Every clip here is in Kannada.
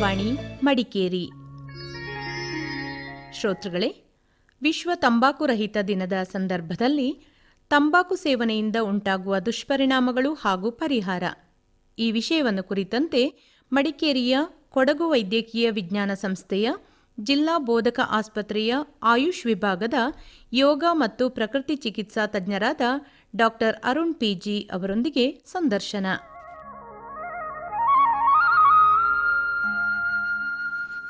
ಆಕಾಶವಾಣಿ ಮಡಿಕೇರಿ. ಶ್ರೋತೃಗಳೇ, ವಿಶ್ವ ತಂಬಾಕು ರಹಿತ ದಿನದ ಸಂದರ್ಭದಲ್ಲಿ ತಂಬಾಕು ಸೇವನೆಯಿಂದ ಉಂಟಾಗುವ ದುಷ್ಪರಿಣಾಮಗಳು ಹಾಗೂ ಪರಿಹಾರ. ಈ ವಿಷಯವನ್ನು ಕುರಿತಂತೆ ಮಡಿಕೇರಿಯ ಕೊಡಗು ವೈದ್ಯಕೀಯ ವಿಜ್ಞಾನ ಸಂಸ್ಥೆಯ ಜಿಲ್ಲಾ ಬೋಧಕ ಆಸ್ಪತ್ರೆಯ ಆಯುಷ್ ವಿಭಾಗದ ಯೋಗ ಮತ್ತು ಪ್ರಕೃತಿ ಚಿಕಿತ್ಸಾ ತಜ್ಞರಾದ ಡಾಕ್ಟರ್ ಅರುಣ್ ಪಿಜಿ ಅವರೊಂದಿಗೆ ಸಂದರ್ಶನ.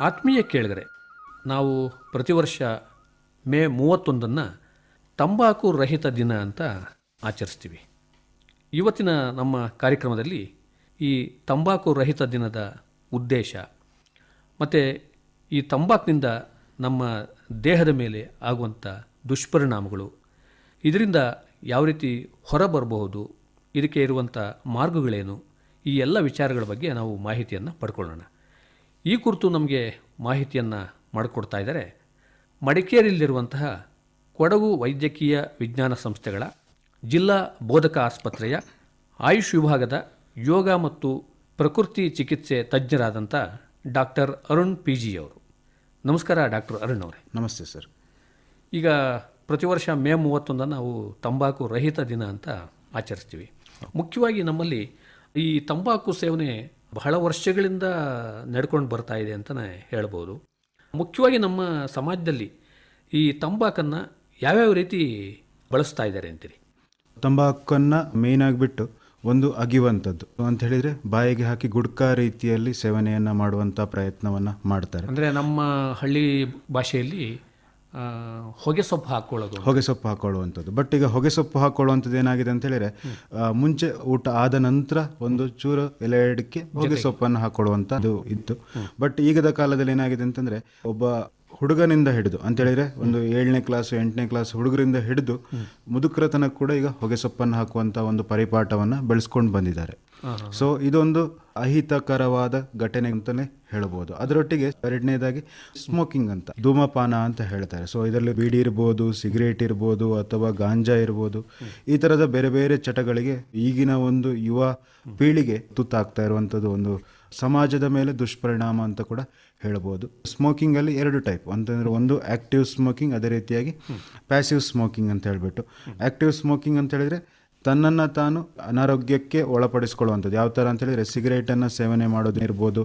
ಆತ್ಮೀಯ ಕೇಳಿದರೆ, ನಾವು ಪ್ರತಿ ವರ್ಷ ಮೇ ಮೂವತ್ತೊಂದನ್ನು ತಂಬಾಕು ರಹಿತ ದಿನ ಅಂತ ಆಚರಿಸ್ತೀವಿ. ಇವತ್ತಿನ ನಮ್ಮ ಕಾರ್ಯಕ್ರಮದಲ್ಲಿ ಈ ತಂಬಾಕು ರಹಿತ ದಿನದ ಉದ್ದೇಶ ಮತ್ತು ಈ ತಂಬಾಕಿನಿಂದ ನಮ್ಮ ದೇಹದ ಮೇಲೆ ಆಗುವಂಥ ದುಷ್ಪರಿಣಾಮಗಳು ಇದರಿಂದ ಯಾವ ರೀತಿ ಹೊರಬರಬಹುದು, ಇದಕ್ಕೆ ಇರುವಂಥ ಮಾರ್ಗಗಳೇನು, ಈ ಎಲ್ಲ ವಿಚಾರಗಳ ಬಗ್ಗೆ ನಾವು ಮಾಹಿತಿಯನ್ನು ಪಡ್ಕೊಳ್ಳೋಣ. ಈ ಕುರಿತು ನಮಗೆ ಮಾಹಿತಿಯನ್ನು ಮಾಡಿಕೊಡ್ತಾ ಇದ್ದಾರೆ. ಮಡಿಕೇರಿಯಲ್ಲಿರುವಂತಹ ಕೊಡಗು ವೈದ್ಯಕೀಯ ವಿಜ್ಞಾನ ಸಂಸ್ಥೆಗಳ ಜಿಲ್ಲಾ ಬೋಧಕ ಆಸ್ಪತ್ರೆಯ ಆಯುಷ್ ವಿಭಾಗದ ಯೋಗ ಮತ್ತು ಪ್ರಕೃತಿ ಚಿಕಿತ್ಸೆ ತಜ್ಞರಾದಂಥ ಡಾಕ್ಟರ್ ಅರುಣ್ ಪಿ ಜಿ ಅವರು. ನಮಸ್ಕಾರ ಡಾಕ್ಟರ್ ಅರುಣ್ ಅವರೇ. ನಮಸ್ತೆ ಸರ್. ಈಗ ಪ್ರತಿ ವರ್ಷ ಮೇ ಮೂವತ್ತೊಂದನ್ನು ನಾವು ತಂಬಾಕು ರಹಿತ ದಿನ ಅಂತ ಆಚರಿಸ್ತೀವಿ. ಮುಖ್ಯವಾಗಿ ನಮ್ಮಲ್ಲಿ ಈ ತಂಬಾಕು ಸೇವನೆ ಬಹಳ ವರ್ಷಗಳಿಂದ ನಡ್ಕೊಂಡು ಬರ್ತಾ ಇದೆ ಅಂತಲೇ ಹೇಳ್ಬೋದು. ಮುಖ್ಯವಾಗಿ ನಮ್ಮ ಸಮಾಜದಲ್ಲಿ ಈ ತಂಬಾಕನ್ನು ಯಾವ್ಯಾವ ರೀತಿ ಬಳಸ್ತಾ ಇದ್ದಾರೆ ಅಂತೀರಿ? ತಂಬಾಕನ್ನು ಮೇಯ್ನ್ ಆಗಿಬಿಟ್ಟು ಒಂದು ಅಗಿವಂಥದ್ದು. ಅಂತ ಹೇಳಿದರೆ ಬಾಯಿಗೆ ಹಾಕಿ ಗುಡ್ಕ ರೀತಿಯಲ್ಲಿ ಸೇವನೆಯನ್ನು ಮಾಡುವಂಥ ಪ್ರಯತ್ನವನ್ನು ಮಾಡ್ತಾರೆ. ಅಂದರೆ ನಮ್ಮ ಹಳ್ಳಿ ಭಾಷೆಯಲ್ಲಿ ಹೊಗೆ ಸೊಪ್ಪು ಹಾಕ್ಕೊಳ್ಳೋದು ಹೊಗೆ ಸೊಪ್ಪು ಹಾಕೊಳ್ಳುವಂಥದ್ದು. ಬಟ್ ಈಗ ಹೊಗೆ ಸೊಪ್ಪು ಹಾಕೊಳ್ಳುವಂಥದ್ದು ಏನಾಗಿದೆ ಅಂತ ಹೇಳಿದರೆ ಮುಂಚೆ ಊಟ ಆದ ನಂತರ ಒಂದು ಚೂರು ಎಲೆ ಅಡಿಕೆ ಹೊಗೆ ಸೊಪ್ಪನ್ನು ಹಾಕೊಳ್ಳುವಂಥದ್ದು ಇತ್ತು. ಬಟ್ ಈಗದ ಕಾಲದಲ್ಲಿ ಏನಾಗಿದೆ ಅಂತಂದರೆ ಒಬ್ಬ ಹುಡುಗನಿಂದ ಹಿಡಿದು ಅಂತ ಹೇಳಿದ್ರೆ ಒಂದು ಏಳನೇ ಕ್ಲಾಸ್ ಎಂಟನೇ ಕ್ಲಾಸ್ ಹುಡುಗರಿಂದ ಹಿಡಿದು ಮುದುಕರ ತನಕ ಕೂಡ ಈಗ ಹೊಗೆಸೊಪ್ಪನ್ನು ಹಾಕುವಂತ ಒಂದು ಪರಿಪಾಠವನ್ನ ಬೆಳೆಸ್ಕೊಂಡು ಬಂದಿದ್ದಾರೆ. ಸೊ ಇದೊಂದು ಅಹಿತಕರವಾದ ಘಟನೆ ಅಂತಲೇ ಹೇಳ್ಬೋದು. ಅದರೊಟ್ಟಿಗೆ ಎರಡನೇದಾಗಿ ಸ್ಮೋಕಿಂಗ್ ಅಂತ ಧೂಮಪಾನ ಅಂತ ಹೇಳ್ತಾರೆ. ಸೊ ಇದರಲ್ಲಿ ಬೀಡಿ ಇರ್ಬೋದು ಸಿಗರೇಟ್ ಇರ್ಬೋದು ಅಥವಾ ಗಾಂಜಾ ಇರ್ಬೋದು ಈ ಥರದ ಬೇರೆ ಬೇರೆ ಚಟಗಳಿಗೆ ಈಗಿನ ಒಂದು ಯುವ ಪೀಳಿಗೆ ತುತ್ತಾಗ್ತಾ ಇರುವಂಥದ್ದು ಒಂದು ಸಮಾಜದ ಮೇಲೆ ದುಷ್ಪರಿಣಾಮ ಅಂತ ಕೂಡ ಹೇಳ್ಬೋದು. ಸ್ಮೋಕಿಂಗಲ್ಲಿ ಎರಡು ಟೈಪ್ ಅಂತಂದರೆ ಒಂದು ಆ್ಯಕ್ಟಿವ್ ಸ್ಮೋಕಿಂಗ್ ಅದೇ ರೀತಿಯಾಗಿ ಪ್ಯಾಸಿವ್ ಸ್ಮೋಕಿಂಗ್ ಅಂತ ಹೇಳಿಬಿಟ್ಟು. ಆ್ಯಕ್ಟಿವ್ ಸ್ಮೋಕಿಂಗ್ ಅಂತ ಹೇಳಿದ್ರೆ ತನ್ನನ್ನು ತಾನು ಅನಾರೋಗ್ಯಕ್ಕೆ ಒಳಪಡಿಸ್ಕೊಳ್ಳುವಂಥದ್ದು. ಯಾವ ಥರ ಅಂತೇಳಿದರೆ ಸಿಗರೇಟನ್ನು ಸೇವನೆ ಮಾಡೋದು ಇರ್ಬೋದು,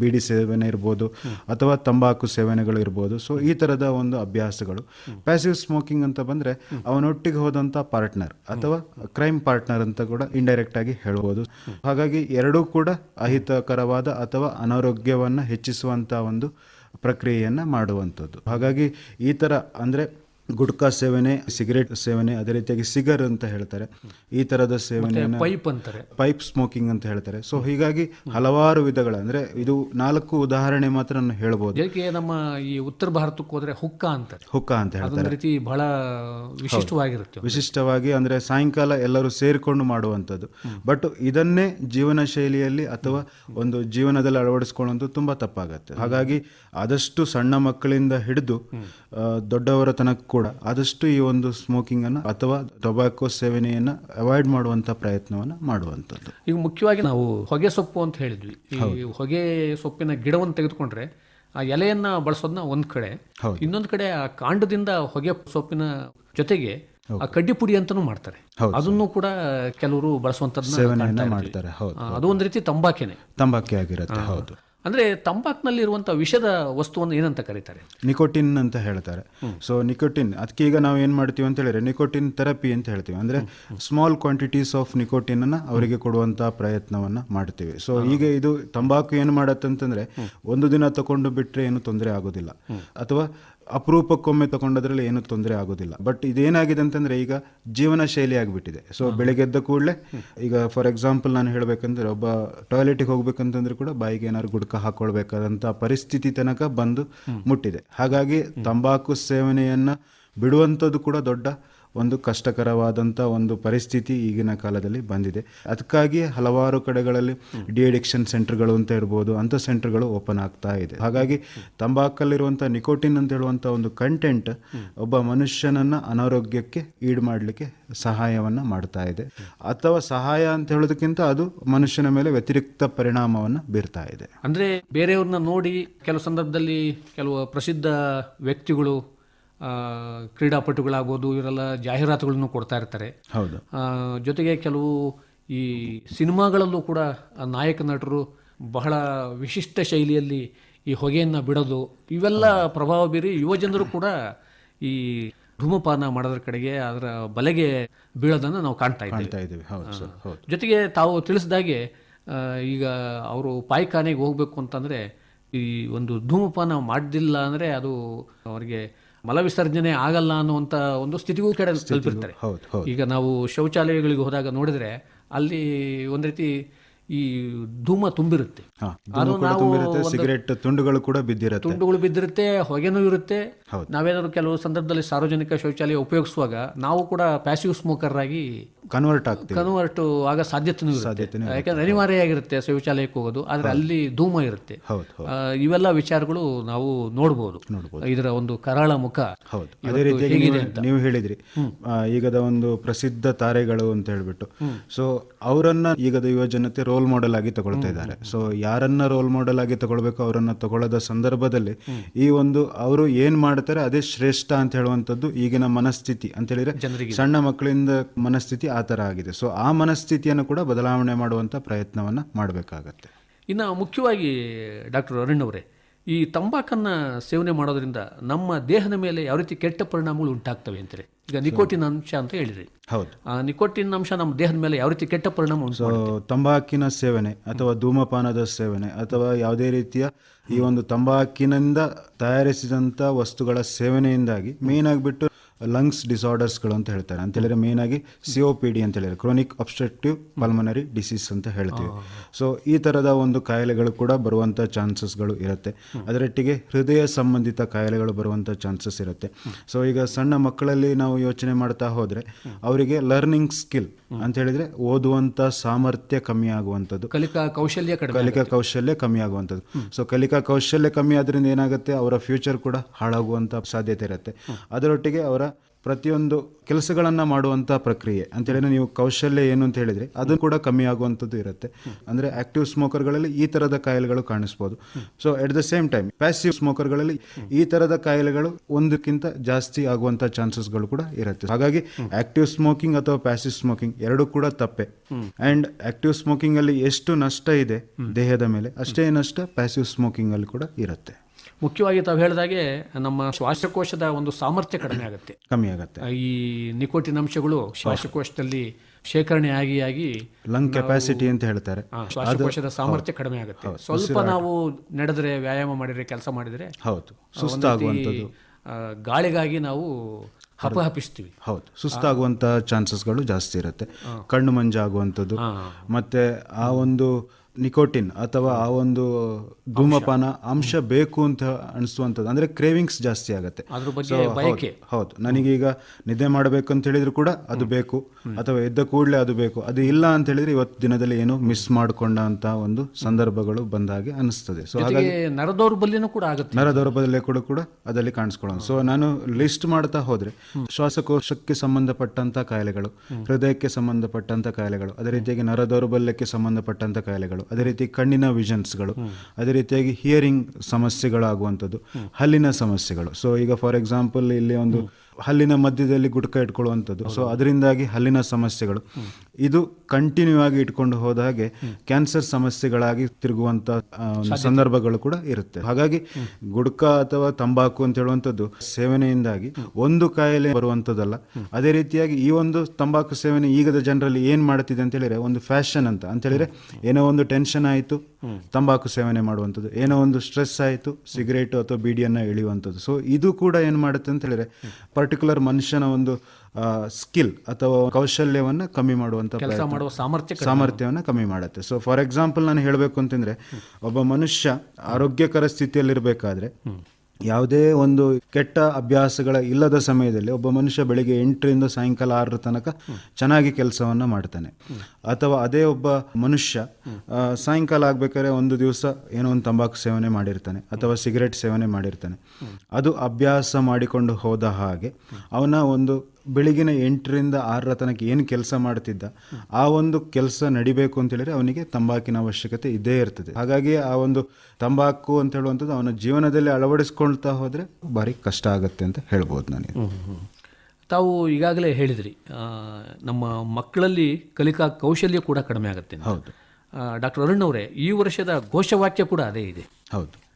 ಬೀಡಿ ಸೇವನೆ ಇರ್ಬೋದು, ಅಥವಾ ತಂಬಾಕು ಸೇವನೆಗಳು ಇರ್ಬೋದು. ಸೊ ಈ ಥರದ ಒಂದು ಅಭ್ಯಾಸಗಳು. ಪ್ಯಾಸಿವ್ ಸ್ಮೋಕಿಂಗ್ ಅಂತ ಬಂದರೆ ಅವನೊಟ್ಟಿಗೆ ಹೋದಂಥ ಪಾರ್ಟ್ನರ್ ಅಥವಾ ಕ್ರೈಮ್ ಪಾರ್ಟ್ನರ್ ಅಂತ ಕೂಡ ಇಂಡೈರೆಕ್ಟ್ ಆಗಿ ಹೇಳ್ಬೋದು. ಹಾಗಾಗಿ ಎರಡೂ ಕೂಡ ಅಹಿತಕರವಾದ ಅಥವಾ ಅನಾರೋಗ್ಯವನ್ನು ಹೆಚ್ಚಿಸುವಂಥ ಒಂದು ಪ್ರಕ್ರಿಯೆಯನ್ನು ಮಾಡುವಂಥದ್ದು. ಹಾಗಾಗಿ ಈ ಥರ ಅಂದರೆ ಗುಟ್ಕಾ ಸೇವನೆ ಸಿಗರೇಟ್ ಸೇವನೆ ಅದೇ ರೀತಿಯಾಗಿ ಸಿಗರ್ ಅಂತ ಹೇಳ್ತಾರೆ. ಈ ತರದ ಸೇವನೆ ಪೈಪ್ ಅಂತಾರೆ. ಪೈಪ್ ಸ್ಮೋಕಿಂಗ್ ಅಂತ ಹೇಳ್ತಾರೆ. ಸೊ ಹೀಗಾಗಿ ಹಲವಾರು ವಿಧಗಳು ಅಂದ್ರೆ ಇದು ನಾಲ್ಕು ಉದಾಹರಣೆ ಮಾತ್ರ ನಾನು ಹೇಳ್ಬೋದು. ನಮ್ಮ ಈ ಉತ್ತರ ಭಾರತಕ್ಕೆ ಹೋದ್ರೆ ಹುಕ್ಕ ಅಂತಾರೆ ಹುಕ್ಕ ಅಂತ ಹೇಳ್ತಾರೆ. ರೀತಿ ಬಹಳ ವಿಶಿಷ್ಟವಾಗಿರುತ್ತೆ. ವಿಶಿಷ್ಟವಾಗಿ ಅಂದ್ರೆ ಸಾಯಂಕಾಲ ಎಲ್ಲರೂ ಸೇರಿಕೊಂಡು ಮಾಡುವಂಥದ್ದು. ಬಟ್ ಇದನ್ನೇ ಜೀವನ ಶೈಲಿಯಲ್ಲಿ ಅಥವಾ ಒಂದು ಜೀವನದಲ್ಲಿ ಅಳವಡಿಸ್ಕೊಳ್ಳೋದು ತುಂಬ ತಪ್ಪಾಗತ್ತೆ. ಹಾಗಾಗಿ ಆದಷ್ಟು ಸಣ್ಣ ಮಕ್ಕಳಿಂದ ಹಿಡಿದು ದೊಡ್ಡವರ ತನಕ ಕೂಡ ಆದಷ್ಟು ಈ ಒಂದು ಸ್ಮೋಕಿಂಗ್ ಅನ್ನು ಅಥವಾ ಟೊಬ್ಯಾಕೋ ಸೇವನೆಯನ್ನು ಅವಾಯ್ಡ್ ಮಾಡುವಂತ ಪ್ರಯತ್ನವನ್ನು ಮಾಡುವಂಥದ್ದು. ಈಗ ಮುಖ್ಯವಾಗಿ ನಾವು ಹೊಗೆ ಸೊಪ್ಪು ಅಂತ ಹೇಳಿದ್ವಿ. ಈ ಹೊಗೆ ಸೊಪ್ಪಿನ ಗಿಡವನ್ನು ತೆಗೆದುಕೊಂಡ್ರೆ ಆ ಎಲೆಯನ್ನ ಬಳಸೋದನ್ನ ಒಂದ್ ಕಡೆ ಇನ್ನೊಂದ್ ಕಡೆ ಆ ಕಾಂಡದಿಂದ ಹೊಗೆ ಸೊಪ್ಪಿನ ಜೊತೆಗೆ ಆ ಕಡ್ಡಿ ಪುಡಿ ಅಂತಾನೂ ಮಾಡ್ತಾರೆ. ಅದನ್ನು ಕೂಡ ಕೆಲವರು ಬಳಸುವಂತ ಸೇವನೆಯನ್ನ ಮಾಡ್ತಾರೆ. ಅದು ಒಂದು ರೀತಿ ತಂಬಾಕೆನೆ. ತಂಬಾಕಿ ಆಗಿರುತ್ತೆ. ಹೌದು. ಅಂದ್ರೆ ತಂಬಾಕ್ನಲ್ಲಿರುವಂಥ ವಿಷದ ವಸ್ತುವನ್ನು ಏನಂತ ಕರೀತಾರೆ? ನಿಕೋಟಿನ್ ಅಂತ ಹೇಳ್ತಾರೆ. ಸೊ ನಿಕೋಟಿನ್ ಅದಕ್ಕೆ ಈಗ ನಾವು ಏನು ಮಾಡ್ತೀವಿ ಅಂತ ಹೇಳಿದ್ರೆ ನಿಕೋಟಿನ್ ಥೆರಪಿ ಅಂತ ಹೇಳ್ತೀವಿ. ಅಂದರೆ ಸ್ಮಾಲ್ ಕ್ವಾಂಟಿಟೀಸ್ ಆಫ್ ನಿಕೋಟಿನನ್ನು ಅವರಿಗೆ ಕೊಡುವಂಥ ಪ್ರಯತ್ನವನ್ನು ಮಾಡ್ತೀವಿ. ಸೊ ಈಗ ಇದು ತಂಬಾಕು ಏನು ಮಾಡುತ್ತೆ ಅಂತಂದ್ರೆ ಒಂದು ದಿನ ತಗೊಂಡು ಬಿಟ್ಟರೆ ಏನು ತೊಂದರೆ ಆಗೋದಿಲ್ಲ. ಅಥವಾ ಅಪರೂಪಕ್ಕೊಮ್ಮೆ ತಗೊಂಡದ್ರಲ್ಲಿ ಏನು ತೊಂದರೆ ಆಗೋದಿಲ್ಲ. ಬಟ್ ಇದೇನಾಗಿದೆ ಅಂತಂದ್ರೆ ಈಗ ಜೀವನ ಶೈಲಿ ಆಗಿಬಿಟ್ಟಿದೆ. ಸೊ ಬೆಳಗ್ಗೆ ಎದ್ದ ಕೂಡಲೇ ಈಗ ಫಾರ್ ಎಕ್ಸಾಂಪಲ್ ನಾನು ಹೇಳಬೇಕಂದ್ರೆ ಒಬ್ಬ ಟಾಯ್ಲೆಟಿಗೆ ಹೋಗ್ಬೇಕಂತಂದ್ರೆ ಕೂಡ ಬಾಯಿಗೆ ಏನಾದ್ರು ಗುಡ್ಕ ಹಾಕೊಳ್ಬೇಕಾದಂಥ ಪರಿಸ್ಥಿತಿ ತನಕ ಬಂದು ಮುಟ್ಟಿದೆ. ಹಾಗಾಗಿ ತಂಬಾಕು ಸೇವನೆಯನ್ನ ಬಿಡುವಂಥದ್ದು ಕೂಡ ದೊಡ್ಡ ಒಂದು ಕಷ್ಟಕರವಾದಂಥ ಒಂದು ಪರಿಸ್ಥಿತಿ ಈಗಿನ ಕಾಲದಲ್ಲಿ ಬಂದಿದೆ. ಅದಕ್ಕಾಗಿ ಹಲವಾರು ಕಡೆಗಳಲ್ಲಿ ಡಿ ಅಡಿಕ್ಷನ್ ಸೆಂಟರ್ಗಳು ಅಂತ ಇರ್ಬೋದು, ಅಂಥ ಸೆಂಟರ್ಗಳು ಓಪನ್ ಆಗ್ತಾ ಇದೆ. ಹಾಗಾಗಿ ತಂಬಾಕಲ್ಲಿರುವಂಥ ನಿಕೋಟಿನ್ ಅಂತ ಹೇಳುವಂಥ ಒಂದು ಕಂಟೆಂಟ್ ಒಬ್ಬ ಮನುಷ್ಯನನ್ನು ಅನಾರೋಗ್ಯಕ್ಕೆ ಈಡು ಮಾಡಲಿಕ್ಕೆ ಸಹಾಯವನ್ನು ಮಾಡ್ತಾ ಇದೆ. ಅಥವಾ ಸಹಾಯ ಅಂತ ಹೇಳೋದಕ್ಕಿಂತ ಅದು ಮನುಷ್ಯನ ಮೇಲೆ ವ್ಯತಿರಿಕ್ತ ಪರಿಣಾಮವನ್ನು ಬೀರ್ತಾ ಇದೆ. ಅಂದರೆ ಬೇರೆಯವ್ರನ್ನ ನೋಡಿ ಕೆಲವು ಸಂದರ್ಭದಲ್ಲಿ ಕೆಲವು ಪ್ರಸಿದ್ಧ ವ್ಯಕ್ತಿಗಳು ಆ, ಕ್ರೀಡಾಪಟುಗಳಾಗ್ಬೋದು ಇವರೆಲ್ಲ ಜಾಹೀರಾತುಗಳನ್ನು ಕೊಡ್ತಾ ಇರ್ತಾರೆ. ಹೌದು. ಜೊತೆಗೆ ಕೆಲವು ಈ ಸಿನಿಮಾಗಳಲ್ಲೂ ಕೂಡ ನಾಯಕ ನಟರು ಬಹಳ ವಿಶಿಷ್ಟ ಶೈಲಿಯಲ್ಲಿ ಈ ಹೊಗೆಯನ್ನು ಬಿಡೋದು ಇವೆಲ್ಲ ಪ್ರಭಾವ ಬೀರಿ ಯುವಜನರು ಕೂಡ ಈ ಧೂಮಪಾನ ಮಾಡೋದ್ರ ಕಡೆಗೆ ಅದರ ಬಲೆಗೆ ಬೀಳೋದನ್ನು ನಾವು ಕಾಣ್ತಾ ಇದ್ದೇವೆ. ಜೊತೆಗೆ ತಾವು ತಿಳಿಸಿದಾಗೆ ಈಗ ಅವರು ಪಾಯ್ಖಾನೆಗೆ ಹೋಗಬೇಕು ಅಂತಂದರೆ ಈ ಒಂದು ಧೂಮಪಾನ ಮಾಡಲಿಲ್ಲ ಅಂದರೆ ಅದು ಅವರಿಗೆ ಮಲವಿಸರ್ಜನೆ ಆಗಲ್ಲ ಅನ್ನುವಂಥ ಒಂದು ಸ್ಥಿತಿಗೂ ಕಡೆ ತಲುಪಿರ್ತಾರೆ. ಈಗ ನಾವು ಶೌಚಾಲಯಗಳಿಗೆ ಹೋದಾಗ ನೋಡಿದ್ರೆ ಅಲ್ಲಿ ಒಂದು ರೀತಿ ಈ ಧೂಮ ತುಂಬಿರುತ್ತೆ. ಸಿಗರೆಟ್ ತುಂಡುಗಳು ಕೂಡ ಬಿದ್ದಿರುತ್ತೆ. ತುಂಡುಗಳು ಬಿದ್ದಿರುತ್ತೆ ಹೊಗೆನೂ ಇರುತ್ತೆ. ನಾವೇನಾದ್ರು ಕೆಲವು ಸಂದರ್ಭದಲ್ಲಿ ಸಾರ್ವಜನಿಕ ಶೌಚಾಲಯ ಉಪಯೋಗಿಸುವಾಗ ನಾವು ಕೂಡ ಪ್ಯಾಸಿವ್ ಸ್ಮೋಕರ್ ಆಗಿ ಕನ್ವರ್ಟ್ ಆಗ್ತೀವಿ. ಕನ್ವರ್ಟ್ ಆಗ ಸಾಧ್ಯತೆ ಯಾಕಂದ್ರೆ ಅನಿವಾರ್ಯ ಆಗಿರುತ್ತೆ ಶೌಚಾಲಯಕ್ಕೆ ಹೋಗೋದು ಆದ್ರೆ ಅಲ್ಲಿ ಧೂಮ ಇರುತ್ತೆ. ಇವೆಲ್ಲ ವಿಚಾರಗಳು ನಾವು ನೋಡಬಹುದು ಇದರ ಒಂದು ಕರಾಳ ಮುಖ ಹೌದು. ಅದೇ ರೀತಿಯಾಗಿ ನೀವು ಹೇಳಿದ್ರಿ. ಈಗದ ಒಂದು ಪ್ರಸಿದ್ಧ ತಾರೆಗಳು ಅಂತ ಹೇಳ್ಬಿಟ್ಟು. ಸೊ ಅವರನ್ನ ಈಗದ ಯುವಜನತೆ ರೋಲ್ ಮಾಡೆಲ್ ಆಗಿ ತಗೊಳ್ತಾ ಇದ್ದಾರೆ. ಸೊ ಯಾರನ್ನ ರೋಲ್ ಮಾಡೆಲ್ ಆಗಿ ತಗೊಳ್ಬೇಕು ಅವರನ್ನ ತಗೊಳ್ಳೋದ ಸಂದರ್ಭದಲ್ಲಿ ಈ ಒಂದು ಅವರು ಏನ್ ಮಾಡ್ತಾರೆ ಅದೇ ಶ್ರೇಷ್ಠ ಅಂತ ಹೇಳುವಂಥದ್ದು ಈಗಿನ ಮನಸ್ಥಿತಿ ಅಂತ ಹೇಳಿದ್ರೆ ಸಣ್ಣ ಮಕ್ಕಳಿಂದ ಮನಸ್ಥಿತಿ ಆ ತರ ಆಗಿದೆ. ಸೊ ಆ ಮನಸ್ಥಿತಿಯನ್ನು ಕೂಡ ಬದಲಾವಣೆ ಮಾಡುವಂತ ಪ್ರಯತ್ನವನ್ನ ಮಾಡಬೇಕಾಗತ್ತೆ. ಇನ್ನು ಮುಖ್ಯವಾಗಿ ಡಾಕ್ಟರ್ ಅರುಣ್ ಅವರೇ ಈ ತಂಬಾಕನ್ನ ಸೇವನೆ ಮಾಡೋದ್ರಿಂದ ನಮ್ಮ ದೇಹದ ಮೇಲೆ ಯಾವ ರೀತಿ ಕೆಟ್ಟ ಪರಿಣಾಮಗಳು ಉಂಟಾಗ್ತವೆ ಅಂತಾರೆ? ಈಗ ನಿಕೋಟಿನ್ ಅಂಶ ಅಂತ ಹೇಳಿದ್ರಿ. ಹೌದು. ಆ ನಿಕೋಟಿನ್ ಅಂಶ ನಮ್ಮ ದೇಹದ ಮೇಲೆ ಯಾವ ರೀತಿ ಕೆಟ್ಟ ಪರಿಣಾಮ ಉಂಟು ತಂಬಾಕಿನ ಸೇವನೆ ಅಥವಾ ಧೂಮಪಾನದ ಸೇವನೆ ಅಥವಾ ಯಾವುದೇ ರೀತಿಯ ಈ ಒಂದು ತಂಬಾಕಿನಿಂದ ತಯಾರಿಸಿದಂಥ ವಸ್ತುಗಳ ಸೇವನೆಯಿಂದಾಗಿ ಮೇನ್ ಆಗಿಬಿಟ್ಟು ಲಂಗ್ಸ್ ಡಿಸಾರ್ಡರ್ಸ್ಗಳು ಅಂತ ಹೇಳ್ತಾರೆ. ಅಂತ ಹೇಳಿದ್ರೆ ಮೇನ್ ಆಗಿ ಸಿ ಒ ಪಿ ಡಿ ಅಂತ ಹೇಳಿದ್ರೆ ಕ್ರೋನಿಕ್ ಅಬ್ಸ್ಟ್ರಕ್ಟಿವ್ ಪಲ್ಮನರಿ ಡಿಸೀಸ್ ಅಂತ ಹೇಳ್ತೀವಿ. ಸೊ ಈ ಥರದ ಒಂದು ಕಾಯಿಲೆಗಳು ಕೂಡ ಬರುವಂಥ ಚಾನ್ಸಸ್ಗಳು ಇರುತ್ತೆ. ಅದರೊಟ್ಟಿಗೆ ಹೃದಯ ಸಂಬಂಧಿತ ಕಾಯಿಲೆಗಳು ಬರುವಂಥ ಚಾನ್ಸಸ್ ಇರುತ್ತೆ. ಸೊ ಈಗ ಸಣ್ಣ ಮಕ್ಕಳಲ್ಲಿ ನಾವು ಯೋಚನೆ ಮಾಡ್ತಾ ಹೋದರೆ ಅವರಿಗೆ ಲರ್ನಿಂಗ್ ಸ್ಕಿಲ್ ಅಂತ ಹೇಳಿದ್ರೆ ಓದುವಂಥ ಸಾಮರ್ಥ್ಯ ಕಮ್ಮಿ ಆಗುವಂಥದ್ದು. ಕಲಿಕಾ ಕೌಶಲ್ಯ ಕಲಿಕಾ ಕೌಶಲ್ಯ ಕಮ್ಮಿ ಆಗುವಂಥದ್ದು. ಸೊ ಕಲಿಕಾ ಕೌಶಲ್ಯ ಕಮ್ಮಿ ಆದ್ರಿಂದ ಏನಾಗುತ್ತೆ? ಅವರ ಫ್ಯೂಚರ್ ಕೂಡ ಹಾಳಾಗುವಂಥ ಸಾಧ್ಯತೆ ಇರುತ್ತೆ. ಅದರೊಟ್ಟಿಗೆ ಅವರ ಪ್ರತಿಯೊಂದು ಕೆಲಸಗಳನ್ನು ಮಾಡುವಂಥ ಪ್ರಕ್ರಿಯೆ. ಅಂತ ಹೇಳಿದ್ರೆ ನೀವು ಕೌಶಲ್ಯ ಏನು ಅಂತ ಹೇಳಿದ್ರೆ ಅದು ಕೂಡ ಕಮ್ಮಿ ಆಗುವಂಥದ್ದು ಇರುತ್ತೆ. ಅಂದರೆ ಆಕ್ಟಿವ್ ಸ್ಮೋಕರ್ಗಳಲ್ಲಿ ಈ ಥರದ ಕಾಯಿಲೆಗಳು ಕಾಣಿಸ್ಬೋದು. So at the same time passive ಸ್ಮೋಕರ್ಗಳಲ್ಲಿ ಈ ಥರದ ಕಾಯಿಲೆಗಳು ಒಂದಕ್ಕಿಂತ ಜಾಸ್ತಿ ಆಗುವಂಥ ಚಾನ್ಸಸ್ಗಳು ಕೂಡ ಇರುತ್ತೆ. ಹಾಗಾಗಿ ಆಕ್ಟಿವ್ ಸ್ಮೋಕಿಂಗ್ ಅಥವಾ ಪ್ಯಾಸಿವ್ ಸ್ಮೋಕಿಂಗ್ ಎರಡೂ ಕೂಡ ತಪ್ಪೆ. ಆಕ್ಟಿವ್ ಸ್ಮೋಕಿಂಗ್ ಅಲ್ಲಿ ಎಷ್ಟು ನಷ್ಟ ಇದೆ ದೇಹದ ಮೇಲೆ, ಅಷ್ಟೇ ನಷ್ಟ ಪ್ಯಾಸಿವ್ ಸ್ಮೋಕಿಂಗ್ ಅಲ್ಲಿ ಕೂಡ ಇರುತ್ತೆ. ಮುಖ್ಯವಾಗಿ ತಾವು ಹೇಳಿದಾಗೆ ನಮ್ಮ ಶ್ವಾಸಕೋಶದ ಒಂದು ಸಾಮರ್ಥ್ಯ ಕಡಿಮೆ ಆಗುತ್ತೆ. ಕಮ್ಮಿ ಆಗುತ್ತೆ. ಈ ನಿಕೋಟಿನ್ ಅಂಶಗಳು ಶ್ವಾಸಕೋಶದಲ್ಲಿ ಶೇಖರಣೆ ಆಗಿ ಆಗಿ ಲಂಗ್ ಕೆಪಾಸಿಟಿ ಅಂತ ಹೇಳ್ತಾರೆ. ಶ್ವಾಸಕೋಶದ ಸಾಮರ್ಥ್ಯ ಕಡಿಮೆ ಆಗುತ್ತೆ. ಸ್ವಲ್ಪ ನಾವು ನಡೆದ್ರೆ ವ್ಯಾಯಾಮ ಮಾಡಿದ್ರೆ ಕೆಲಸ ಮಾಡಿದ್ರೆ ಹೌದು. ಸುಸ್ತಾಗುವಂತದ್ದು ಸುಸ್ತಾಗುವಂಥದ್ದು. ಗಾಳಿಗಾಗಿ ನಾವು ಹಪಹಪಿಸ್ತೀವಿ ಹೌದು. ಸುಸ್ತಾಗುವಂತಹ ಚಾನ್ಸಸ್ಗಳು ಜಾಸ್ತಿ ಇರುತ್ತೆ. ಕಣ್ಣು ಮಂಜಾಗುವಂಥದ್ದು. ಮತ್ತೆ ಆ ಒಂದು ನಿಕೋಟಿನ್ ಅಥವಾ ಆ ಒಂದು ಧೂಮಪಾನ ಅಂಶ ಬೇಕು ಅಂತ ಅನಿಸುವಂಥದ್ದು. ಅಂದರೆ ಕ್ರೇವಿಂಗ್ಸ್ ಜಾಸ್ತಿ ಆಗುತ್ತೆ. ಹೌದು, ನನಗೀಗ ನಿದ್ದೆ ಮಾಡಬೇಕು ಅಂತ ಹೇಳಿದ್ರು ಕೂಡ ಅದು ಬೇಕು. ಅಥವಾ ಎದ್ದ ಕೂಡಲೇ ಅದು ಬೇಕು. ಅದು ಇಲ್ಲ ಅಂತ ಹೇಳಿದ್ರೆ ಇವತ್ತು ದಿನದಲ್ಲಿ ಏನು ಮಿಸ್ ಮಾಡಿಕೊಂಡ ಅಂತ ಒಂದು ಸಂದರ್ಭಗಳು ಬಂದ ಹಾಗೆ ಅನಿಸ್ತದೆ ಸೊ ಹಾಗಾಗಿ ನರದೌರ್ಬಲ್ಯನೂ ಕೂಡ ಆಗುತ್ತೆ. ನರದೌರ್ಬಲ್ಯ ಕೂಡ ಕೂಡ ಅದರಲ್ಲಿ ಕಾಣಿಸ್ಕೊಳ್ಳೋದು ಸೊ ನಾನು ಲಿಸ್ಟ್ ಮಾಡ್ತಾ ಹೋದ್ರೆ ಶ್ವಾಸಕೋಶಕ್ಕೆ ಸಂಬಂಧಪಟ್ಟಂತ ಕಾಯಿಲೆಗಳು ಹೃದಯಕ್ಕೆ ಸಂಬಂಧಪಟ್ಟಂತ ಕಾಯಿಲೆಗಳು ಅದೇ ರೀತಿಯಾಗಿ ನರದೌರ್ಬಲ್ಯಕ್ಕೆ ಸಂಬಂಧಪಟ್ಟಂತ ಕಾಯಿಲೆಗಳು ಅದೇ ರೀತಿ ಕಣ್ಣಿನ ವಿಷನ್ಸ್ಗಳು ಅದೇ ರೀತಿಯಾಗಿ ಹಿಯರಿಂಗ್ ಸಮಸ್ಯೆಗಳಾಗುವಂಥದ್ದು, ಹಲ್ಲಿನ ಸಮಸ್ಯೆಗಳು. ಸೊ ಈಗ ಫಾರ್ ಎಕ್ಸಾಂಪಲ್ ಇಲ್ಲಿ ಒಂದು ಹಲ್ಲಿನ ಮಧ್ಯದಲ್ಲಿ ಗುಟ್ಕ ಇಟ್ಕೊಳ್ಳುವಂಥದ್ದು. ಸೊ ಅದರಿಂದಾಗಿ ಹಲ್ಲಿನ ಸಮಸ್ಯೆಗಳು. ಇದು ಕಂಟಿನ್ಯೂ ಆಗಿ ಇಟ್ಕೊಂಡು ಹೋದ ಹಾಗೆ ಕ್ಯಾನ್ಸರ್ ಸಮಸ್ಯೆಗಳಾಗಿ ತಿರುಗುವಂತ ಸಂದರ್ಭಗಳು ಕೂಡ ಇರುತ್ತೆ. ಹಾಗಾಗಿ ಗುಡ್ಕ ಅಥವಾ ತಂಬಾಕು ಅಂತ ಹೇಳುವಂಥದ್ದು ಸೇವನೆಯಿಂದಾಗಿ ಒಂದು ಕಾಯಿಲೆ ಬರುವಂಥದ್ದಲ್ಲ. ಅದೇ ರೀತಿಯಾಗಿ ಈ ಒಂದು ತಂಬಾಕು ಸೇವನೆ ಈಗದ ಜನರಲ್ಲಿ ಏನ್ ಮಾಡ್ತಿದೆ ಅಂತ ಹೇಳಿದ್ರೆ ಒಂದು ಫ್ಯಾಷನ್ ಅಂತ. ಅಂತ ಹೇಳಿದ್ರೆ ಏನೋ ಒಂದು ಟೆನ್ಷನ್ ಆಯಿತು ತಂಬಾಕು ಸೇವನೆ ಮಾಡುವಂಥದ್ದು. ಏನೋ ಒಂದು ಸ್ಟ್ರೆಸ್ ಆಯಿತು ಸಿಗರೇಟು ಅಥವಾ ಬೀಡಿಯನ್ನು ಎಳೆಯುವಂಥದ್ದು. ಸೊ ಇದು ಕೂಡ ಏನು ಮಾಡುತ್ತೆ ಅಂತ ಹೇಳಿದ್ರೆ ಪರ್ಟಿಕ್ಯುಲರ್ ಮನುಷ್ಯನ ಒಂದು ಸ್ಕಿಲ್ ಅಥವಾ ಕೌಶಲ್ಯವನ್ನು ಕಮ್ಮಿ ಮಾಡುವಂಥ ಕೆಲಸ ಮಾಡುವ ಸಾಮರ್ಥ್ಯ. ಸಾಮರ್ಥ್ಯವನ್ನು ಕಮ್ಮಿ ಮಾಡುತ್ತೆ ಸೊ ಫಾರ್ ಎಕ್ಸಾಂಪಲ್ ನಾನು ಹೇಳಬೇಕು ಅಂತಂದ್ರೆ ಒಬ್ಬ ಮನುಷ್ಯ ಆರೋಗ್ಯಕರ ಸ್ಥಿತಿಯಲ್ಲಿರಬೇಕಾದ್ರೆ ಯಾವುದೇ ಒಂದು ಕೆಟ್ಟ ಅಭ್ಯಾಸಗಳ ಇಲ್ಲದ ಸಮಯದಲ್ಲಿ ಒಬ್ಬ ಮನುಷ್ಯ ಬೆಳಿಗ್ಗೆ ಎಂಟರಿಂದ ಸಾಯಂಕಾಲ ಆರರ ತನಕ ಚೆನ್ನಾಗಿ ಕೆಲಸವನ್ನು ಮಾಡ್ತಾನೆ ಅಥವಾ ಅದೇ ಒಬ್ಬ ಮನುಷ್ಯ ಸಾಯಂಕಾಲ ಆಗಬೇಕಾದ್ರೆ ಒಂದು ದಿವಸ ಏನೋ ಒಂದು ತಂಬಾಕು ಸೇವನೆ ಮಾಡಿರ್ತಾನೆ ಅಥವಾ ಸಿಗರೆಟ್ ಸೇವನೆ ಮಾಡಿರ್ತಾನೆ ಅದು ಅಭ್ಯಾಸ ಮಾಡಿಕೊಂಡು ಹೋದ ಹಾಗೆ ಅವನ ಒಂದು ಬೆಳಗಿನ ಎಂಟರಿಂದ ಆರರ ತನಕ ಏನು ಕೆಲಸ ಮಾಡ್ತಿದ್ದ ಆ ಒಂದು ಕೆಲಸ ನಡಿಬೇಕು ಅಂತ ಹೇಳಿದ್ರೆ ಅವನಿಗೆ ತಂಬಾಕಿನ ಅವಶ್ಯಕತೆ ಇದ್ದೇ ಇರ್ತದೆ. ಹಾಗಾಗಿ ಆ ಒಂದು ತಂಬಾಕು ಅಂತ ಹೇಳುವಂಥದ್ದು ಅವನ ಜೀವನದಲ್ಲಿ ಅಳವಡಿಸ್ಕೊಳ್ತಾ ಹೋದರೆ ಭಾರಿ ಕಷ್ಟ ಆಗುತ್ತೆ ಅಂತ ಹೇಳ್ಬೋದು ನನಗೆ ತಾವು ಈಗಾಗಲೇ ಹೇಳಿದ್ರಿ ನಮ್ಮ ಮಕ್ಕಳಲ್ಲಿ ಕಲಿಕಾ ಕೌಶಲ್ಯ ಕೂಡ ಕಡಿಮೆ ಆಗುತ್ತೆ. ಹೌದು. ಡಾಕ್ಟರ್ ಅರುಣ್ ಅವರೇ ಈ ವರ್ಷದ ಘೋಷವಾಕ್ಯ ಕೂಡ ಅದೇ ಇದೆ. ಹೌದು.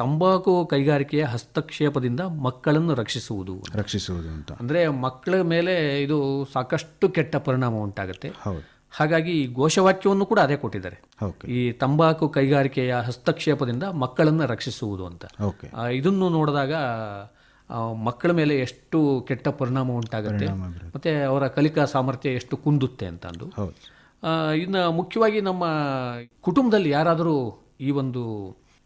ತಂಬಾಕು ಕೈಗಾರಿಕೆಯ ಹಸ್ತಕ್ಷೇಪದಿಂದ ಮಕ್ಕಳನ್ನು ರಕ್ಷಿಸುವುದು ರಕ್ಷಿಸುವುದು ಅಂತ. ಅಂದರೆ ಮಕ್ಕಳ ಮೇಲೆ ಇದು ಸಾಕಷ್ಟು ಕೆಟ್ಟ ಪರಿಣಾಮ ಉಂಟಾಗುತ್ತೆ. ಹಾಗಾಗಿ ಈ ಘೋಷವಾಕ್ಯವನ್ನು ಕೂಡ ಅದೇ ಕೊಟ್ಟಿದ್ದಾರೆ. ಈ ತಂಬಾಕು ಕೈಗಾರಿಕೆಯ ಹಸ್ತಕ್ಷೇಪದಿಂದ ಮಕ್ಕಳನ್ನು ರಕ್ಷಿಸುವುದು ಅಂತ. ಇದನ್ನು ನೋಡಿದಾಗ ಮಕ್ಕಳ ಮೇಲೆ ಎಷ್ಟು ಕೆಟ್ಟ ಪರಿಣಾಮ ಉಂಟಾಗುತ್ತೆ. ಮತ್ತೆ ಅವರ ಕಲಿಕಾ ಸಾಮರ್ಥ್ಯ ಎಷ್ಟು ಕುಂದುತ್ತೆ ಅಂತ ಅಂದು. ಇನ್ನು ಮುಖ್ಯವಾಗಿ ನಮ್ಮ ಕುಟುಂಬದಲ್ಲಿ ಯಾರಾದರೂ ಈ ಒಂದು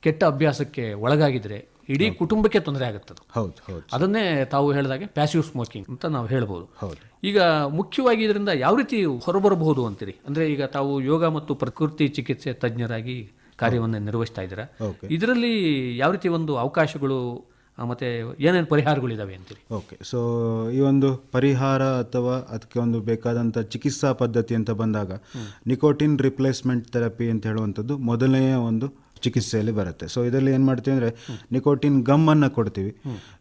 ಕೆಟ್ಟ ಅಭ್ಯಾಸಕ್ಕೆ ಒಳಗಾಗಿದ್ರೆ ಇಡೀ ಕುಟುಂಬಕ್ಕೆ ತೊಂದರೆ ಆಗುತ್ತದೆ. ಹೌದು ಹೌದು. ಅದನ್ನೇ ತಾವು ಹೇಳಿದಾಗೆ ಪ್ಯಾಸಿವ್ ಸ್ಮೋಕಿಂಗ್ ಅಂತ ನಾವು ಹೇಳ್ಬೋದು. ಹೌದು. ಈಗ ಮುಖ್ಯವಾಗಿ ಇದರಿಂದ ಯಾವ ರೀತಿ ಹೊರಬರಬಹುದು ಅಂತೀರಿ? ಅಂದ್ರೆ ಈಗ ತಾವು ಯೋಗ ಮತ್ತು ಪ್ರಕೃತಿ ಚಿಕಿತ್ಸೆ ತಜ್ಞರಾಗಿ ಕಾರ್ಯವನ್ನು ನಿರ್ವಹಿಸ್ತಾ ಇದ್ದೀರಾ? ಇದರಲ್ಲಿ ಯಾವ ರೀತಿ ಒಂದು ಅವಕಾಶಗಳು ಮತ್ತು ಏನೇನು ಪರಿಹಾರಗಳಿದ್ದಾವೆ ಅಂತೀರಿ? ಓಕೆ. ಸೊ ಈ ಒಂದು ಪರಿಹಾರ ಅಥವಾ ಅದಕ್ಕೆ ಒಂದು ಬೇಕಾದಂಥ ಚಿಕಿತ್ಸಾ ಪದ್ಧತಿ ಅಂತ ಬಂದಾಗ ನಿಕೋಟಿನ್ ರಿಪ್ಲೇಸ್ಮೆಂಟ್ ಥೆರಪಿ ಅಂತ ಹೇಳುವಂಥದ್ದು ಮೊದಲನೆಯ ಒಂದು ಚಿಕಿತ್ಸೆಯಲ್ಲಿ ಬರುತ್ತೆ. ಸೊ ಇದರಲ್ಲಿ ಏನು ಮಾಡ್ತೀವಿ ಅಂದರೆ ನಿಕೋಟಿನ್ ಗಮ್ಮನ್ನು ಕೊಡ್ತೀವಿ.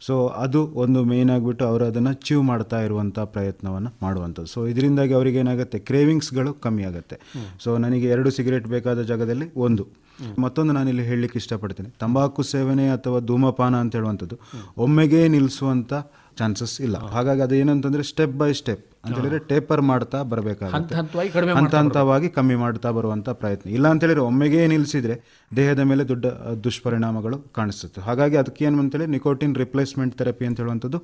ಸೊ ಅದು ಒಂದು ಮೇಯ್ನ್ ಆಗಿಬಿಟ್ಟು ಅವರು ಅದನ್ನು ಚೀವ್ ಮಾಡ್ತಾ ಇರುವಂಥ ಪ್ರಯತ್ನವನ್ನು ಮಾಡುವಂಥದ್ದು. ಸೊ ಇದರಿಂದಾಗಿ ಅವರಿಗೆ ಏನಾಗುತ್ತೆ? ಕ್ರೇವಿಂಗ್ಸ್ಗಳು ಕಮ್ಮಿ ಆಗುತ್ತೆ. ಸೊ ನನಗೆ ಎರಡು ಸಿಗರೇಟ್ ಬೇಕಾದ ಜಾಗದಲ್ಲಿ ಒಂದು. ಮತ್ತೊಂದು ನಾನಿಲ್ಲಿ ಹೇಳಲಿಕ್ಕೆ ಇಷ್ಟಪಡ್ತೀನಿ. ತಂಬಾಕು ಸೇವನೆ ಅಥವಾ ಧೂಮಪಾನ ಅಂತ ಹೇಳುವಂಥದ್ದು ಒಮ್ಮೆಗೆ ನಿಲ್ಲಿಸುವಂಥ ಚಾನ್ಸಸ್ ಇಲ್ಲ. ಹಾಗಾಗಿ ಅದು ಏನಂತಂದ್ರೆ ಸ್ಟೆಪ್ ಬೈ ಸ್ಟೆಪ್ ಅಂತ ಹೇಳಿದ್ರೆ ಟೇಪರ್ ಮಾಡ್ತಾ ಬರಬೇಕಾಗುತ್ತೆ. ಕಡಿಮೆ ಹಂತ ಹಂತವಾಗಿ ಕಮ್ಮಿ ಮಾಡ್ತಾ ಬರುವಂಥ ಪ್ರಯತ್ನ. ಇಲ್ಲ ಅಂತ ಹೇಳಿದ್ರೆ ಒಮ್ಮೆಗೆ ನಿಲ್ಲಿಸಿದ್ರೆ ದೇಹದ ಮೇಲೆ ದೊಡ್ಡ ದುಷ್ಪರಿಣಾಮಗಳು ಕಾಣಿಸುತ್ತೆ. ಹಾಗಾಗಿ ಅದಕ್ಕೆ ಏನು ಅಂತೇಳಿ ನಿಕೋಟಿನ್ ರಿಪ್ಲೇಸ್ಮೆಂಟ್ ಥೆರಪಿ ಅಂತ ಹೇಳುವಂಥದ್ದು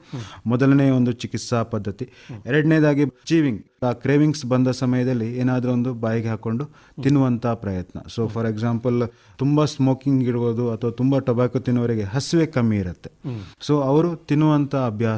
ಮೊದಲನೇ ಒಂದು ಚಿಕಿತ್ಸಾ ಪದ್ಧತಿ. ಎರಡನೇದಾಗಿ ಚೀವಿಂಗ್ ಆ ಕ್ರೇವಿಂಗ್ಸ್ ಬಂದ ಸಮಯದಲ್ಲಿ ಏನಾದರೂ ಒಂದು ಬಾಯಿಗೆ ಹಾಕೊಂಡು ತಿನ್ನುವಂಥ ಪ್ರಯತ್ನ. ಸೊ ಫಾರ್ ಎಕ್ಸಾಂಪಲ್ ತುಂಬ ಸ್ಮೋಕಿಂಗ್ ಇರ್ಬೋದು ಅಥವಾ ತುಂಬ ಟೊಬ್ಯಾಕೊ ತಿನ್ನುವವರಿಗೆ ಹಸಿವೆ ಕಮ್ಮಿ ಇರುತ್ತೆ. ಸೊ ಅವರು ತಿನ್ನುವಂಥ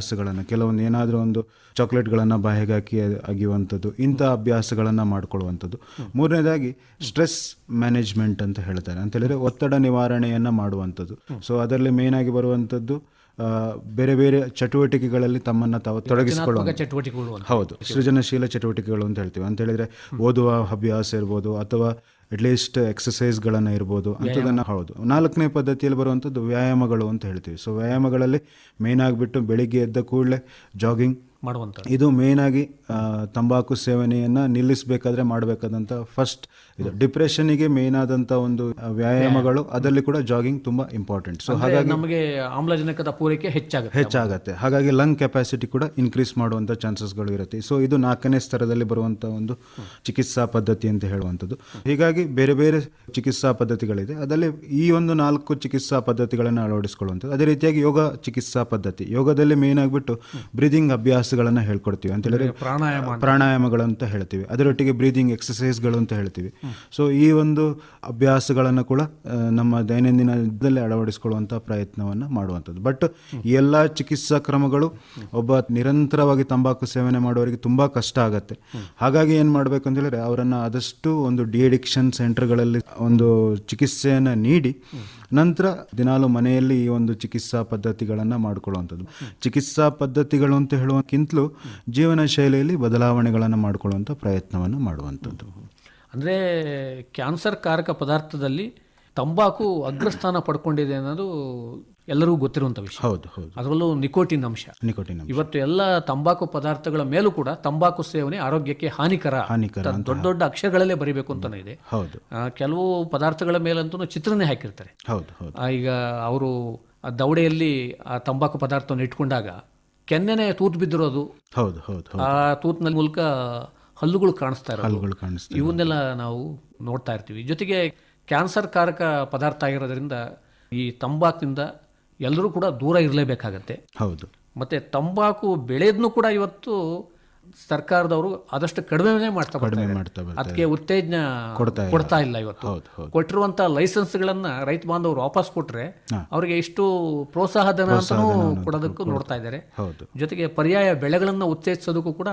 ಅಭ್ಯಾಸಗಳನ್ನು ಕೆಲವೊಂದು ಏನಾದರೂ ಒಂದು ಚಾಕ್ಲೇಟ್ಗಳನ್ನು ಬಾಯಿಗಾಕಿ ಅಗಿಯುವಂಥದ್ದು ಇಂಥ ಅಭ್ಯಾಸಗಳನ್ನು ಮಾಡ್ಕೊಳ್ಳುವಂಥದ್ದು. ಮೂರನೇದಾಗಿ ಸ್ಟ್ರೆಸ್ ಮ್ಯಾನೇಜ್ಮೆಂಟ್ ಅಂತ ಹೇಳ್ತಾರೆ. ಅಂತ ಹೇಳಿದ್ರೆ ಒತ್ತಡ ನಿವಾರಣೆಯನ್ನು ಮಾಡುವಂಥದ್ದು. ಸೊ ಅದರಲ್ಲಿ ಮೇನ್ ಆಗಿ ಬರುವಂಥದ್ದು ಆ, ಬೇರೆ ಬೇರೆ ಚಟುವಟಿಕೆಗಳಲ್ಲಿ ತಮ್ಮನ್ನು ತಾವು ತೊಡಗಿಸಿಕೊಳ್ಳುವ ಚಟುವಟಿಕೆಗಳು ಹೌದು. ಸೃಜನಶೀಲ ಚಟುವಟಿಕೆಗಳು ಅಂತ ಹೇಳ್ತೀವಿ. ಅಂತ ಹೇಳಿದ್ರೆ ಓದುವ ಅಭ್ಯಾಸ ಇರ್ಬೋದು ಅಥವಾ ಅಟ್ಲೀಸ್ಟ್ ಎಕ್ಸಸೈಸ್ಗಳನ್ನು ಇರ್ಬೋದು ಅಂಥದ್ದನ್ನು ಹೌದು. ನಾಲ್ಕನೇ ಪದ್ಧತಿಯಲ್ಲಿ ಬರುವಂಥದ್ದು ವ್ಯಾಯಾಮಗಳು ಅಂತ ಹೇಳ್ತೀವಿ. ಸೊ ವ್ಯಾಯಾಮಗಳಲ್ಲಿ ಮೇನ್ ಆಗಿಬಿಟ್ಟು ಬೆಳಿಗ್ಗೆ ಎದ್ದ ಕೂಡಲೇ ಜಾಗಿಂಗ್ ಮಾಡುವಂಥ ಇದು ಮೇಯ್ನಾಗಿ ಆಗಿ ತಂಬಾಕು ಸೇವನೆಯನ್ನು ನಿಲ್ಲಿಸಬೇಕಾದ್ರೆ ಮಾಡಬೇಕಾದಂಥ ಫಸ್ಟ್ ಇದು ಡಿಪ್ರೆಷನ್ನಿಗೆ ಮೇನ್ ಆದಂಥ ಒಂದು ವ್ಯಾಯಾಮಗಳು ಅದರಲ್ಲಿ ಕೂಡ ಜಾಗಿಂಗ್ ತುಂಬ ಇಂಪಾರ್ಟೆಂಟ್ ಸೊ ಹಾಗಾಗಿ ನಮಗೆ ಆಮ್ಲಜನಕದ ಪೂರೈಕೆ ಹೆಚ್ಚಾಗುತ್ತೆ. ಹೆಚ್ಚಾಗುತ್ತೆ. ಹಾಗಾಗಿ ಲಂಗ್ ಕೆಪಾಸಿಟಿ ಕೂಡ ಇನ್ಕ್ರೀಸ್ ಮಾಡುವಂಥ ಚಾನ್ಸಸ್ಗಳು ಇರುತ್ತೆ. ಸೊ ಇದು ನಾಲ್ಕನೇ ಸ್ತರದಲ್ಲಿ ಬರುವಂಥ ಒಂದು ಚಿಕಿತ್ಸಾ ಪದ್ಧತಿ ಅಂತ ಹೇಳುವಂಥದ್ದು. ಹೀಗಾಗಿ ಬೇರೆ ಬೇರೆ ಚಿಕಿತ್ಸಾ ಪದ್ಧತಿಗಳಿದೆ. ಅದರಲ್ಲಿ ಈ ಒಂದು ನಾಲ್ಕು ಚಿಕಿತ್ಸಾ ಪದ್ಧತಿಗಳನ್ನು ಅಳವಡಿಸಿಕೊಳ್ಳುವಂಥದ್ದು. ಅದೇ ರೀತಿಯಾಗಿ ಯೋಗ ಚಿಕಿತ್ಸಾ ಪದ್ಧತಿ. ಯೋಗದಲ್ಲಿ ಮೇನ್ ಆಗಿಬಿಟ್ಟು ಬ್ರೀದಿಂಗ್ ಅಭ್ಯಾಸಗಳನ್ನು ಹೇಳ್ಕೊಡ್ತೀವಿ. ಅಂತ ಹೇಳಿದ್ರೆ ಪ್ರಾಣಾಯಾಮ ಪ್ರಾಣಾಯಾಮಗಳು ಅಂತ ಹೇಳ್ತೀವಿ. ಅದರೊಟ್ಟಿಗೆ ಬ್ರೀದಿಂಗ್ ಎಕ್ಸಸೈಸ್ಗಳು ಅಂತ ಹೇಳ್ತೀವಿ. ಸೊ ಈ ಒಂದು ಅಭ್ಯಾಸಗಳನ್ನು ಕೂಡ ನಮ್ಮ ದೈನಂದಿನ ಇದರಲ್ಲಿ ಅಳವಡಿಸಿಕೊಳ್ಳುವಂಥ ಪ್ರಯತ್ನವನ್ನು ಮಾಡುವಂಥದ್ದು. ಬಟ್ ಎಲ್ಲ ಚಿಕಿತ್ಸಾ ಕ್ರಮಗಳು ಒಬ್ಬ ನಿರಂತರವಾಗಿ ತಂಬಾಕು ಸೇವನೆ ಮಾಡುವವರಿಗೆ ತುಂಬ ಕಷ್ಟ ಆಗುತ್ತೆ. ಹಾಗಾಗಿ ಏನು ಮಾಡಬೇಕು ಅಂತ ಹೇಳಿದ್ರೆ, ಅವರನ್ನು ಆದಷ್ಟು ಒಂದು ಡಿ ಅಡಿಕ್ಷನ್ ಸೆಂಟರ್ಗಳಲ್ಲಿ ಒಂದು ಚಿಕಿತ್ಸೆಯನ್ನು ನೀಡಿ, ನಂತರ ದಿನಾಲು ಮನೆಯಲ್ಲಿ ಈ ಒಂದು ಚಿಕಿತ್ಸಾ ಪದ್ಧತಿಗಳನ್ನು ಮಾಡಿಕೊಳ್ಳುವಂಥದ್ದು. ಚಿಕಿತ್ಸಾ ಪದ್ಧತಿಗಳು ಅಂತ ಹೇಳುವಕ್ಕಿಂತಲೂ ಜೀವನ ಶೈಲಿಯಲ್ಲಿ ಬದಲಾವಣೆಗಳನ್ನು ಮಾಡಿಕೊಳ್ಳುವಂಥ ಪ್ರಯತ್ನವನ್ನು ಮಾಡುವಂಥದ್ದು. ಅಂದ್ರೆ ಕ್ಯಾನ್ಸರ್ ಕಾರಕ ಪದಾರ್ಥದಲ್ಲಿ ತಂಬಾಕು ಅಗ್ರಸ್ಥಾನ ಪಡ್ಕೊಂಡಿದೆ ಅನ್ನೋದು ಎಲ್ಲರಿಗೂ ಗೊತ್ತಿರುವಂಥ ವಿಷಯ. ಹೌದು ಹೌದು. ಅದರಲ್ಲೂ ನಿಕೋಟಿನ್ ಅಂಶ. ನಿಕೋಟಿನ್. ಇವತ್ತು ಎಲ್ಲ ತಂಬಾಕು ಪದಾರ್ಥಗಳ ಮೇಲೂ ಕೂಡ ತಂಬಾಕು ಸೇವನೆ ಆರೋಗ್ಯಕ್ಕೆ ಹಾನಿಕರ ಹಾನಿಕರ ದೊಡ್ಡ ದೊಡ್ಡ ಅಕ್ಷರಗಳಲ್ಲೇ ಬರಿಬೇಕು ಅಂತಾನೆ ಇದೆ. ಹೌದು. ಕೆಲವು ಪದಾರ್ಥಗಳ ಮೇಲಂತೂ ಚಿತ್ರನೇ ಹಾಕಿರ್ತಾರೆ. ಹೌದು ಹೌದು. ಈಗ ಅವರು ಆ ದವಡೆಯಲ್ಲಿ ಆ ತಂಬಾಕು ಪದಾರ್ಥವನ್ನು ಇಟ್ಕೊಂಡಾಗ ಕೆನ್ನೆನೆ ತೂತು ಬಿದ್ದಿರೋದು. ಹೌದು ಹೌದು ಹೌದು. ಆ ತೂತಿನ ಮೂಲಕ ಹಲ್ಲುಗಳು ಕಾಣಿಸ್ತಾ ಇರೋದು. ಹಲ್ಲುಗಳು ಕಾಣಿಸ್ತಾ ಇವನ್ನೆಲ್ಲ ನಾವು ನೋಡ್ತಾ ಇರ್ತೀವಿ. ಜೊತೆಗೆ ಕ್ಯಾನ್ಸರ್ ಕಾರಕ ಪದಾರ್ಥ ಆಗಿರೋದ್ರಿಂದ ಈ ತಂಬಾಕಿನಿಂದ ಎಲ್ಲರೂ ಕೂಡ ದೂರ ಇರಲೇಬೇಕಾಗತ್ತೆ. ಹೌದು. ಮತ್ತು ತಂಬಾಕು ಬೆಳೆಯೋದನ್ನು ಕೂಡ ಇವತ್ತು ಸರ್ಕಾರದವರು ಆದಷ್ಟು ಕಡಿಮೆ ಮಾಡ್ತಾ ಕಡಿಮೆ. ಮಾಡ್ತಾ ಅದಕ್ಕೆ ಉತ್ತೇಜನ ಕೊಡ್ತಾ ಇಲ್ಲ. ಕೊಡ್ತಾ ಇಲ್ಲ ಇವತ್ತು. ಕೊಟ್ಟಿರುವಂತಹ ಲೈಸೆನ್ಸ್ ಗಳನ್ನ ಲೈಸೆನ್ಸ್ಗಳನ್ನ ರೈತ ಬಾಂಧವರು ವಾಪಸ್ ಕೊಟ್ರೆ ಅವರಿಗೆ ಇಷ್ಟು ಪ್ರೋತ್ಸಾಹ ಧನ ಅಂತಲೂ ಕೊಡೋದಕ್ಕೂ ನೋಡ್ತಾ ಇದ್ದಾರೆ. ಜೊತೆಗೆ ಪರ್ಯಾಯ ಬೆಳೆಗಳನ್ನ ಉತ್ತೇಜಿಸೋದಕ್ಕೂ ಕೂಡ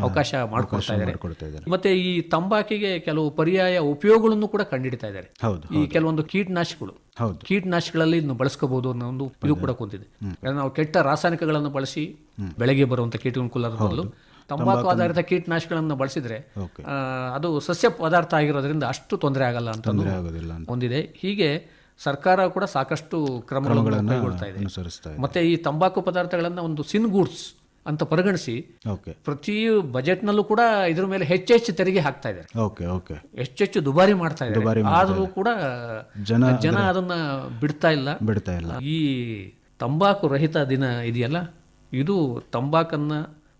ಅವಕಾಶ ಮಾಡಿಕೊಡ್ತಾ ಇದ್ದಾರೆ. ಮಾಡ್ಕೊಡ್ತಾ ಇದ್ದಾರೆ. ಮತ್ತೆ ಈ ತಂಬಾಕಿಗೆ ಕೆಲವು ಪರ್ಯಾಯ ಉಪಯೋಗಗಳನ್ನು ಕೂಡ ಕಂಡುಹಿಡಿತಾ ಇದ್ದಾರೆ. ಈ ಕೆಲವೊಂದು ಕೀಟನಾಶಕಗಳು. ಹೌದು. ಕೀಟನಾಶಕಗಳಲ್ಲಿ ಇದನ್ನು ಬಳಸ್ಕೋಬಹುದು ಅನ್ನೋ ಒಂದು ಇದು ಕೂಡ ಕುಂತಿದೆ. ನಾವು ಕೆಟ್ಟ ರಾಸಾಯನಿಕಗಳನ್ನು ಬಳಸಿ ಬೆಳೆಗೆ ಬರುವಂತ ಕೀಟಗಳ ಬದಲು ತಂಬಾಕು ಆಧಾರಿತ ಕೀಟನಾಶಕಗಳನ್ನು ಬಳಸಿದ್ರೆ ಅದು ಸಸ್ಯ ಪದಾರ್ಥ ಆಗಿರೋದ್ರಿಂದ ಅಷ್ಟು ತೊಂದರೆ ಆಗಲ್ಲ ಅಂತ ಹೊಂದಿದೆ ಹೀಗೆ ಸರ್ಕಾರ ಕೂಡ ಸಾಕಷ್ಟು ಕ್ರಮಗಳನ್ನು ಕೈಗೊಳ್ತಾ ಇದೆ. ಮತ್ತೆ ಈ ತಂಬಾಕು ಪದಾರ್ಥಗಳನ್ನ ಒಂದು ಸಿನ್ ಗೂಡ್ಸ್ ಅಂತ ಪರಿಗಣಿಸಿ ಪ್ರತಿ ಬಜೆಟ್ನಲ್ಲೂ ಕೂಡ ಇದ್ರ ಮೇಲೆ ಹೆಚ್ಚೆಚ್ಚು ತೆರಿಗೆ ಹಾಕ್ತಾ ಇದ್ದಾರೆ. ಹೆಚ್ಚೆಚ್ಚು ದುಬಾರಿ ಮಾಡ್ತಾ ಇದ್ದಾರೆ. ಆದರೂ ಕೂಡ ಜನ ಜನ ಅದನ್ನ ಬಿಡ್ತಾ ಇಲ್ಲ. ಬಿಡ್ತಾ ಇಲ್ಲ. ಈ ತಂಬಾಕು ರಹಿತ ದಿನ ಇದೆಯಲ್ಲ ಇದು ತಂಬಾಕನ್ನ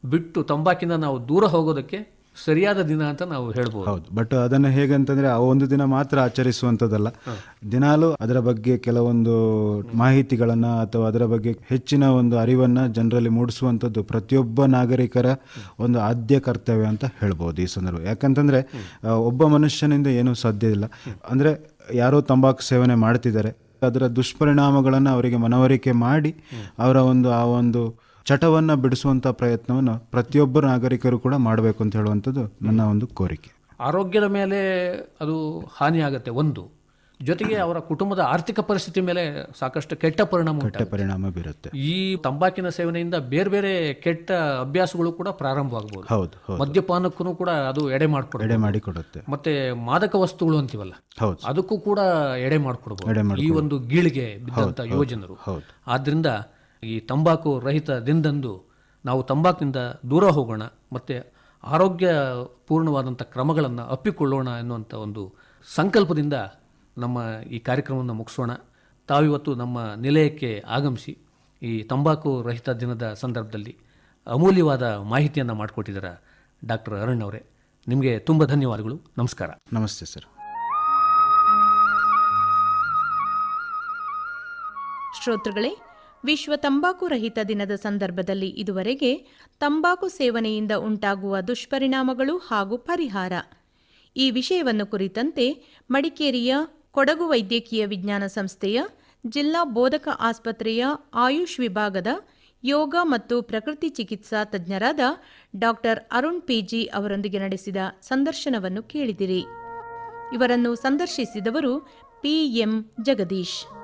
ಬಿಟ್ಟು ತಂಬಾಕಿನ ನಾವು ದೂರ ಹೋಗೋದಕ್ಕೆ ಸರಿಯಾದ ದಿನ ಅಂತ ನಾವು ಹೇಳ್ಬೋದು. ಹೌದು. ಬಟ್ ಅದನ್ನು ಹೇಗಂತಂದರೆ ಆ ಒಂದು ದಿನ ಮಾತ್ರ ಆಚರಿಸುವಂಥದ್ದಲ್ಲ. ದಿನಾಲು ಅದರ ಬಗ್ಗೆ ಕೆಲವೊಂದು ಮಾಹಿತಿಗಳನ್ನು ಅಥವಾ ಅದರ ಬಗ್ಗೆ ಹೆಚ್ಚಿನ ಒಂದು ಅರಿವನ್ನ ಜನರಲ್ಲಿ ಮೂಡಿಸುವಂಥದ್ದು ಪ್ರತಿಯೊಬ್ಬ ನಾಗರಿಕರ ಒಂದು ಆದ್ಯ ಕರ್ತವ್ಯ ಅಂತ ಹೇಳ್ಬೋದು ಈ ಸಂದರ್ಭ. ಯಾಕಂತಂದ್ರೆ ಒಬ್ಬ ಮನುಷ್ಯನಿಂದ ಏನೂ ಸಾಧ್ಯ ಇಲ್ಲ. ಅಂದ್ರೆ ಯಾರೋ ತಂಬಾಕು ಸೇವನೆ ಮಾಡ್ತಿದ್ದಾರೆ. ಅದರ ದುಷ್ಪರಿಣಾಮಗಳನ್ನು ಅವರಿಗೆ ಮನವರಿಕೆ ಮಾಡಿ ಅವರ ಒಂದು ಆ ಒಂದು ಚಟವನ್ನ ಬಿಡಿಸುವಂಥ ಪ್ರಯತ್ನವನ್ನು ಪ್ರತಿಯೊಬ್ಬ ನಾಗರಿಕರು ಕೂಡ ಮಾಡಬೇಕು ಅಂತ ಹೇಳುವಂಥದ್ದು ನನ್ನ ಒಂದು ಕೋರಿಕೆ. ಆರೋಗ್ಯದ ಮೇಲೆ ಅದು ಹಾನಿ ಆಗುತ್ತೆ ಒಂದು. ಜೊತೆಗೆ ಅವರ ಕುಟುಂಬದ ಆರ್ಥಿಕ ಪರಿಸ್ಥಿತಿ ಮೇಲೆ ಸಾಕಷ್ಟು ಕೆಟ್ಟ ಪರಿಣಾಮ ಕೆಟ್ಟ ಪರಿಣಾಮ ಬೀರುತ್ತೆ. ಈ ತಂಬಾಕಿನ ಸೇವನೆಯಿಂದ ಬೇರೆ ಬೇರೆ ಕೆಟ್ಟ ಅಭ್ಯಾಸಗಳು ಕೂಡ ಪ್ರಾರಂಭವಾಗಬಹುದು ಹೌದು ಮದ್ಯಪಾನಕ್ಕೂ ಕೂಡ ಅದು ಎಡೆ ಮಾಡಿಕೊಡುತ್ತೆ. ಎಡೆ ಮಾಡಿಕೊಡುತ್ತೆ. ಮತ್ತೆ ಮಾದಕ ವಸ್ತುಗಳು ಅಂತೀವಲ್ಲ ಹೌದು. ಅದಕ್ಕೂ ಕೂಡ ಎಡೆ ಮಾಡ್ಕೊಡ್ಬೋದು. ಎಡೆ ಈ ಒಂದು ಗೀಳಿಗೆ ಬಿದ್ದಂತ ಯುವಜನರು. ಹೌದು. ಆದ್ರಿಂದ ಈ ತಂಬಾಕು ರಹಿತ ದಿನದಂದು ನಾವು ತಂಬಾಕಿನಿಂದ ದೂರ ಹೋಗೋಣ ಮತ್ತು ಆರೋಗ್ಯ ಪೂರ್ಣವಾದಂಥ ಕ್ರಮಗಳನ್ನು ಅಪ್ಪಿಕೊಳ್ಳೋಣ ಎನ್ನುವಂಥ ಒಂದು ಸಂಕಲ್ಪದಿಂದ ನಮ್ಮ ಈ ಕಾರ್ಯಕ್ರಮವನ್ನು ಮುಗಿಸೋಣ. ತಾವಿವತ್ತು ನಮ್ಮ ನಿಲಯಕ್ಕೆ ಆಗಮಿಸಿ ಈ ತಂಬಾಕು ರಹಿತ ದಿನದ ಸಂದರ್ಭದಲ್ಲಿ ಅಮೂಲ್ಯವಾದ ಮಾಹಿತಿಯನ್ನು ಮಾಡಿಕೊಟ್ಟಿದ್ದಾರೆ ಡಾಕ್ಟರ್ ಅರುಣ್ ಅವರೇ. ನಿಮಗೆ ತುಂಬ ಧನ್ಯವಾದಗಳು. ನಮಸ್ಕಾರ. ನಮಸ್ತೆ ಸರ್. ಶ್ರೋತೃಗಳೇ ವಿಶ್ವ ತಂಬಾಕು ರಹಿತ ದಿನದ ಸಂದರ್ಭದಲ್ಲಿ ಇದುವರೆಗೆ ತಂಬಾಕು ಸೇವನೆಯಿಂದ ಉಂಟಾಗುವ ದುಷ್ಪರಿಣಾಮಗಳು ಹಾಗೂ ಪರಿಹಾರ. ಈ ವಿಷಯವನ್ನು ಕುರಿತಂತೆ ಮಡಿಕೇರಿಯ ಕೊಡಗು ವೈದ್ಯಕೀಯ ವಿಜ್ಞಾನ ಸಂಸ್ಥೆಯ ಜಿಲ್ಲಾ ಬೋಧಕ ಆಸ್ಪತ್ರೆಯ ಆಯುಷ್ ವಿಭಾಗದ ಯೋಗ ಮತ್ತು ಪ್ರಕೃತಿ ಚಿಕಿತ್ಸಾ ತಜ್ಞರಾದ ಡಾಕ್ಟರ್ ಅರುಣ್ ಪಿಜಿ ಅವರೊಂದಿಗೆ ನಡೆಸಿದ ಸಂದರ್ಶನವನ್ನು ಕೇಳಿದಿರಿ. ಇವರನ್ನು ಸಂದರ್ಶಿಸಿದವರು ಪಿಎಂ ಜಗದೀಶ್.